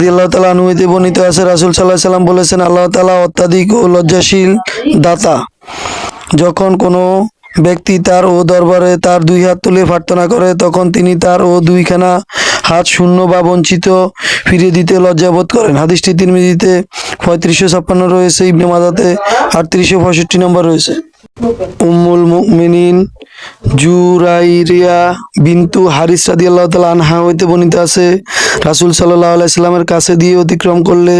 আল্লাহ তালা অনুমতি বর্ণিত আছে, রাসুল সাল্লাহ সাল্লাম বলেছেন, আল্লাহ তালা অত্যাধিক ও লজ্জাশীল দাতা। যখন কোনো ব্যক্তি তার ও দরবারে তার দুই হাত তুলে প্রার্থনা করে, তখন তিনি তার ও দুইখানা হাত শূন্য বা বঞ্চিত ফিরিয়ে দিতে লজ্জাবোধ করেন। হাদিসটি তিরমিজিতে পঁয়ত্রিশশো ছাপ্পান্ন রয়েছে, ইবনে মাদাতে আটত্রিশশো পঁয়ষট্টি নম্বর রয়েছে। উম্মুল মুমিনিন জুরাইরিয়া বিন্তু হারিস রাদি আল্লাহ তালা আনহা হইতে বর্ণিত আছে, রাসুল সাল্লাহ আলাইস্লামের কাছে দিয়ে অতিক্রম করলে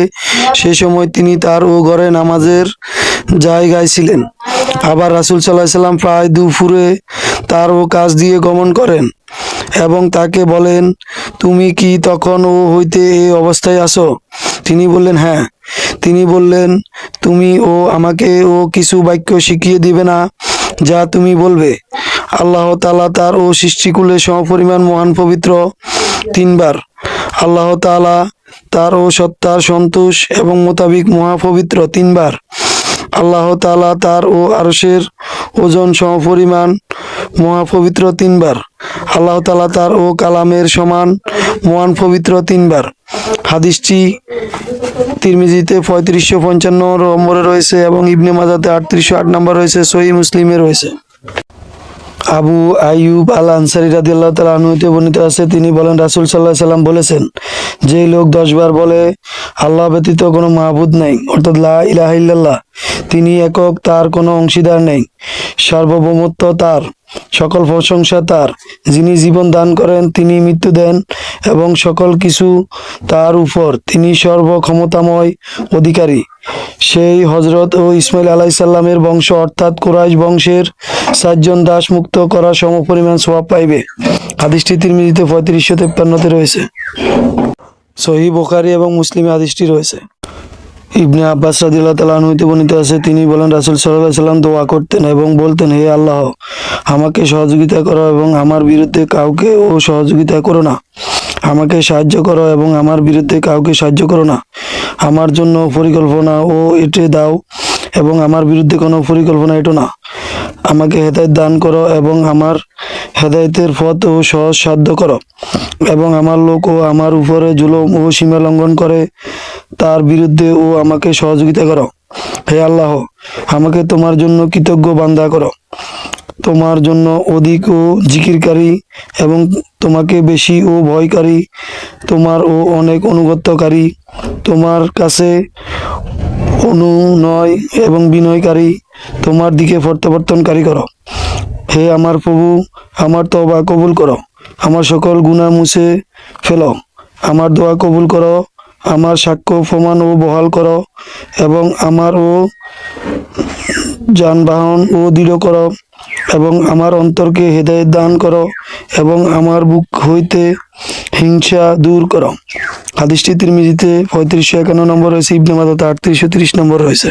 সে সময় তিনি তার ও ঘরে নামাজের জায়গায় ছিলেন। আবার রাসুল সাল্লাহ সাল্লাম প্রায় দুপুরে তার ও কাজ দিয়ে গমন করেন এবং তাকে বলেন, তুমি কি তখন ও হইতে এই অবস্থায় আসো তিনি বললেন হ্যাঁ। তিনি বললেন, তুমি ও আমাকে ও কিছু বাক্য শিখিয়ে দিবে না যা তুমি বলবে। আল্লাহ তালা তার ও সৃষ্টিকুলে সমপরিমাণ মহান পবিত্র তিনবার। আল্লাহ তালা তার ও সত্তার সন্তোষ এবং মোতাবিক মহাপবিত্র তিনবার। আল্লাহ তালা তার ও আরশের ওজন সমপরিমাণ মহাপবিত্র তিনবার। আল্লাহ তালা তার ও কালামের সমান মহান পবিত্র তিনবার। হাদিসটি তিরমিজিতে পঁয়ত্রিশশো পঞ্চান্ন নম্বরে রয়েছে এবং ইবনে মাজাতে আটত্রিশশো আট নম্বর রয়েছে সহি মুসলিমে রয়েছে। আবু আইয়ুব আল আনসারি রাদি আল্লাহ তালা আনুতে বর্ণিত আছে, তিনি বলেন, রাসুল সাল্লাহ সাল্লাম বলেছেন যে লোক দশবার বলে, আল্লাহ ব্যতীত কোনো মাহবুদ নাই, অর্থাৎ লা ইলাহ ইল্লাল্লাহ তিনি একক তার কোনো অংশীদার নেই। সার্বভৌমত্ব তার, সকল প্রশংসা তার। যিনি জীবন দান করেন, তিনি মৃত্যু দেন এবং সকল কিছু তার উপর। তিনি সর্বক্ষমতাময় অধিকারী। সেই হজরত ও ইসমাইল আলাইসাল্লামের বংশ অর্থাৎ কুরাইশ বংশের সাতজন দাস মুক্ত করার সমপরিমাণ স্বভাব পাইবে। হাদিসটি তিরমিজিতে পঁয়ত্রিশশো তেপ্পান্নতে রয়েছে। সহি বোখারি এবং মুসলিমে হাদিসটি রয়েছে। ইবনে আব্বাস রাদিল্লাহ তালা হইতে বর্ণিত আছে, তিনি বলেন, রাসুল সাল্লাহ সাল্লাম দোয়া করতেন এবং বলতেন, হে আল্লাহ, আমাকে সহযোগিতা করো এবং আমার বিরুদ্ধে কাউকে ও সহযোগিতা করো না। আমাকে সাহায্য করো এবং আমার বিরুদ্ধে কাউকে সাহায্য করো না। আমার জন্য পরিকল্পনা ও এটে দাও এবং আমার বিরুদ্ধে কোনো পরিকল্পনা এটো না। আমাকে হেদায়ত দান করো এবং আমার হেদায়তের পথ ও সহজ সাধ্য করো এবং আমার লোক ও আমার উপরে জুলুম ও সীমা লঙ্ঘন করে তার বিরুদ্ধে ও আমাকে সহযোগিতা করো। হে আল্লাহ, আমাকে তোমার জন্য কৃতজ্ঞ বান্দা করো। তোমার জন্য অধিক ও জিকিরকারী এবং তোমাকে বেশি ও ভয়কারী, তোমার ও অনেক অনুগত্যকারী, তোমার কাছে অনুনয় এবং বিনয়কারী তোমার দিকে প্রত্যাবর্তনকারী করো। হে আমার প্রভু, আমার তবা কবুল করো। আমার সকল গুণা মুছে ফেলো। আমার দোয়া কবুল করো। আমার সাক্ষ্য, প্রমাণ ও বহাল করো এবং আমার ও যানবাহন ও দৃঢ় করো এবং আমার অন্তরকে হৃদয় দান করো এবং আমার বুক হইতে হিংসা দূর করো। হাদিসটি তিরমিজিতে পঁয়ত্রিশশো একান্ন নম্বর রয়েছে, ইবনে মাদাতে আটত্রিশশো তিরিশ নম্বর রয়েছে।